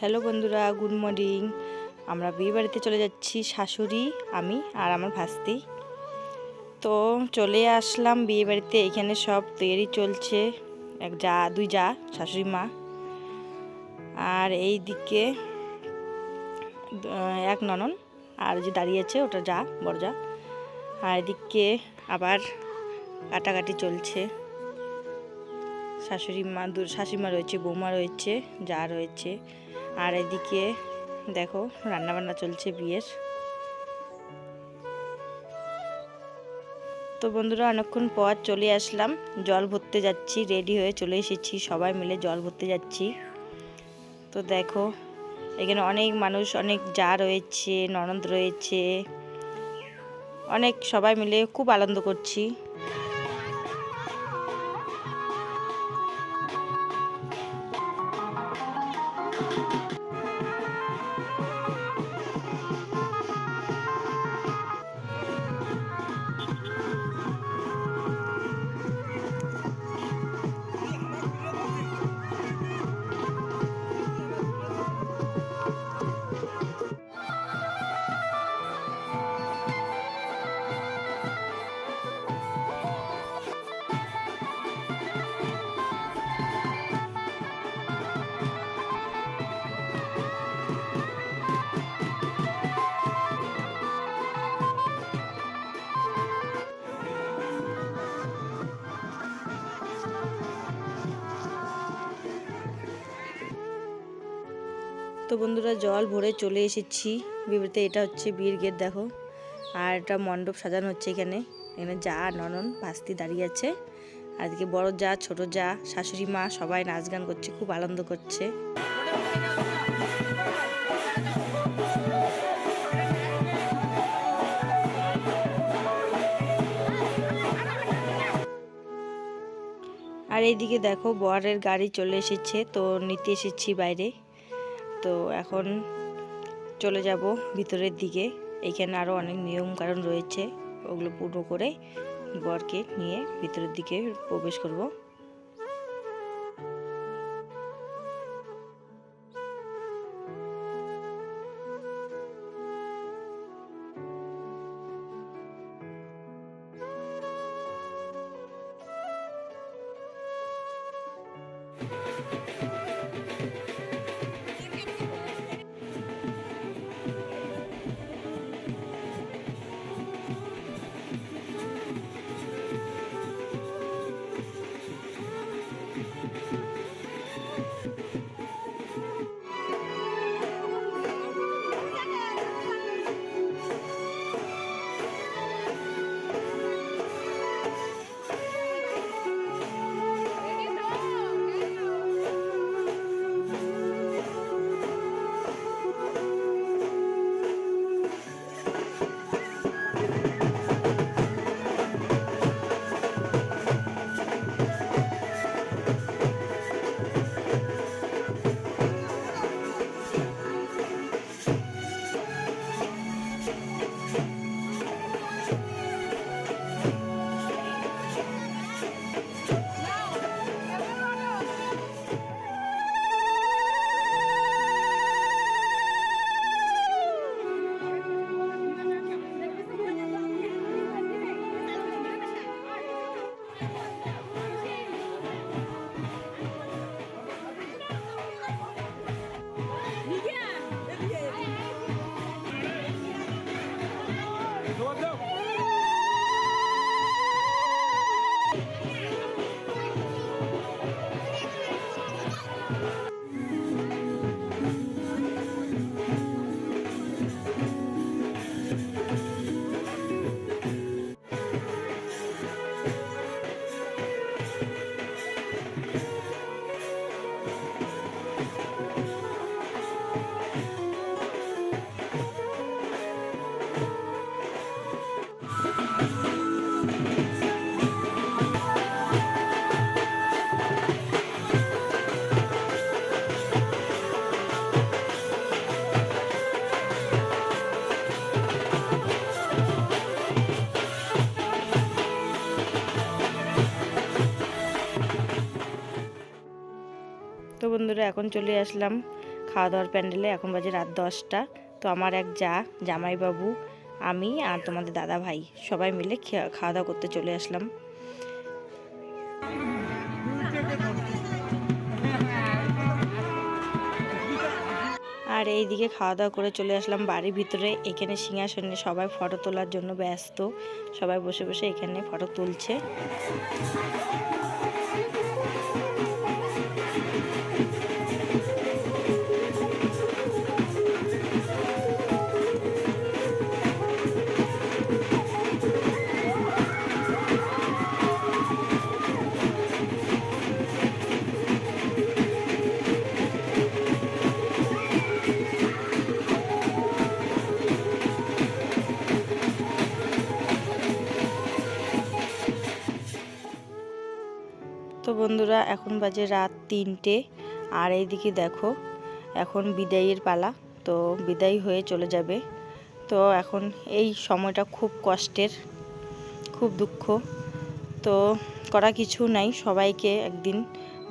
Hello বন্ধুরা, good morning. আমরা বিয়ে বাড়িতে চলে যাচ্ছি শাশুড়ি, আমি আর আমার ভাস্তি। তো চলে আসলাম বিয়ে বাড়িতে, এখানে সব তৈরি চলছে। এক যা, দুই যা, শাশুড়ি মা। আর এই দিকে এক ননন, আর যে দাঁড়িয়ে আছে ওটা যা, বড় যা। আর এদিকে আবার কাটাকাটি চলছে। শাশুড়ি মা, দু শাশুড়িমা রয়েছে, বৌমা রয়েছে, যা রয়েছে। আর এদিকে দেখো, রান্নাবান্না চলছে বিয়ের। তো বন্ধুরা, অনেকক্ষণ পর চলে আসলাম। জল ভরতে যাচ্ছি রেডি হয়ে চলে এসেছি। সবাই মিলে জল ভরতে যাচ্ছি। তো দেখো, এখানে অনেক মানুষ, অনেক যা রয়েছে, ননদ রয়েছে। অনেক সবাই মিলে খুব আনন্দ করছি। あ! তো বন্ধুরা জল ভরে চলে এসেছি। বিয়েতে এটা হচ্ছে বিয়ের গেট, দেখো। আর এটা মণ্ডপ সাজানো হচ্ছে এখানে। এখানে যা ননন ভাস্তি দাঁড়িয়ে আছে। আর এদিকে বড় যা, ছোট যা, শাশুড়ি মা সবাই নাচ গান করছে, খুব আনন্দ করছে। আর এইদিকে দেখো বরের গাড়ি চলে এসেছে, তো নিতে এসেছি বাইরে। তো এখন চলে যাব ভিতরের দিকে। এখানে আরও অনেক নিয়ম কারণ রয়েছে, ওগুলো পূর্ণ করে বরকে নিয়ে ভিতরের দিকে প্রবেশ করব। বন্ধুরা, এখন চলে আসলাম খাওয়া দাওয়ার প্যান্ডেলে। এখন বাজে রাত দশটা। তো আমার এক যা, জামাইবাবু, আমি আর তোমাদের দাদা ভাই, সবাই মিলে খাওয়া দাওয়া করতে চলে আসলাম। আর এইদিকে খাওয়া দাওয়া করে চলে আসলাম বাড়ির ভিতরে। এখানে সিংহাসনে সবাই ফটো তোলার জন্য ব্যস্ত। সবাই বসে বসে এখানে ফটো তুলছে। তো বন্ধুরা, এখন বাজে রাত তিনটে। আর এইদিকে দেখো, এখন বিদায়ের পালা, তো বিদায় হয়ে চলে যাবে। তো এখন এই সময়টা খুব কষ্টের, খুব দুঃখ। তো করা কিছু নাই, সবাইকে একদিন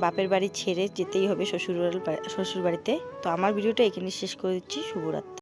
বাপের বাড়ি ছেড়ে যেতেই হবে শ্বশুর শ্বশুর বাড়িতে তো আমার ভিডিওটা এখানে শেষ করে দিচ্ছি, শুভরাত্রি।